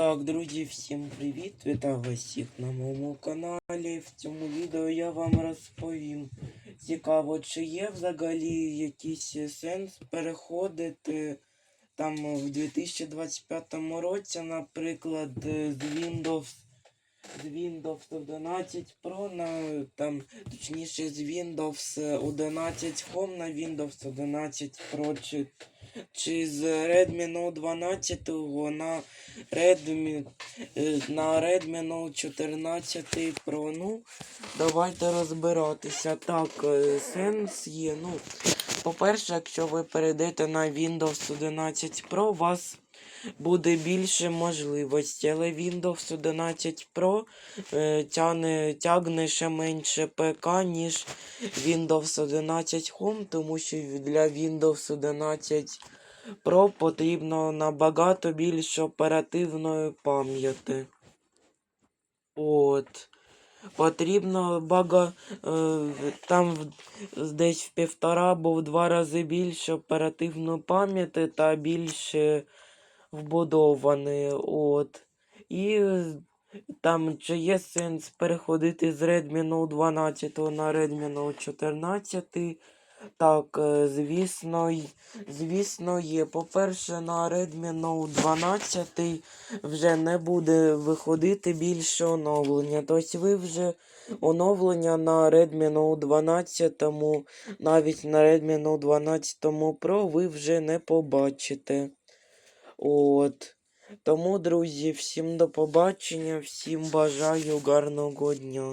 Так, друзі, всім привіт! Вітаю вас всіх на моєму каналі. В цьому відео я вам розповім. Цікаво, чи є взагалі якийсь сенс переходити там в 2025 році, наприклад, з Windows з Windows 11 Pro на там, точніше з Windows 11 Home на Windows 11 Pro чи, чи з Redmi Note 12 на Redmi е, на Redmi Note 14 Pro. Ну, давайте розбиратися. Так, е, сенс є. Ну, по-перше, якщо ви перейдете на Windows 11 Pro, у вас буде більше можливостей, але Windows 11 Pro е, тягне, тягне ще менше ПК, ніж Windows 11 Home, тому що для Windows 11 Pro потрібно набагато більше оперативної пам'яті. От. Потрібно бага, е, там десь в півтора або в два рази більше оперативної пам'яті та більше вбудованої. От. І там чи є сенс переходити з Redmi Note 12 на Redmi Note 14? Так, е, звісно, звісно, є. По-перше, на Redmi Note 12 вже не буде виходити більше оновлення. Тобто ви вже оновлення на Redmi Note 12, навіть на Redmi Note 12 Pro ви вже не побачите. От. Тому, друзі, всім до побачення, всім бажаю гарного дня.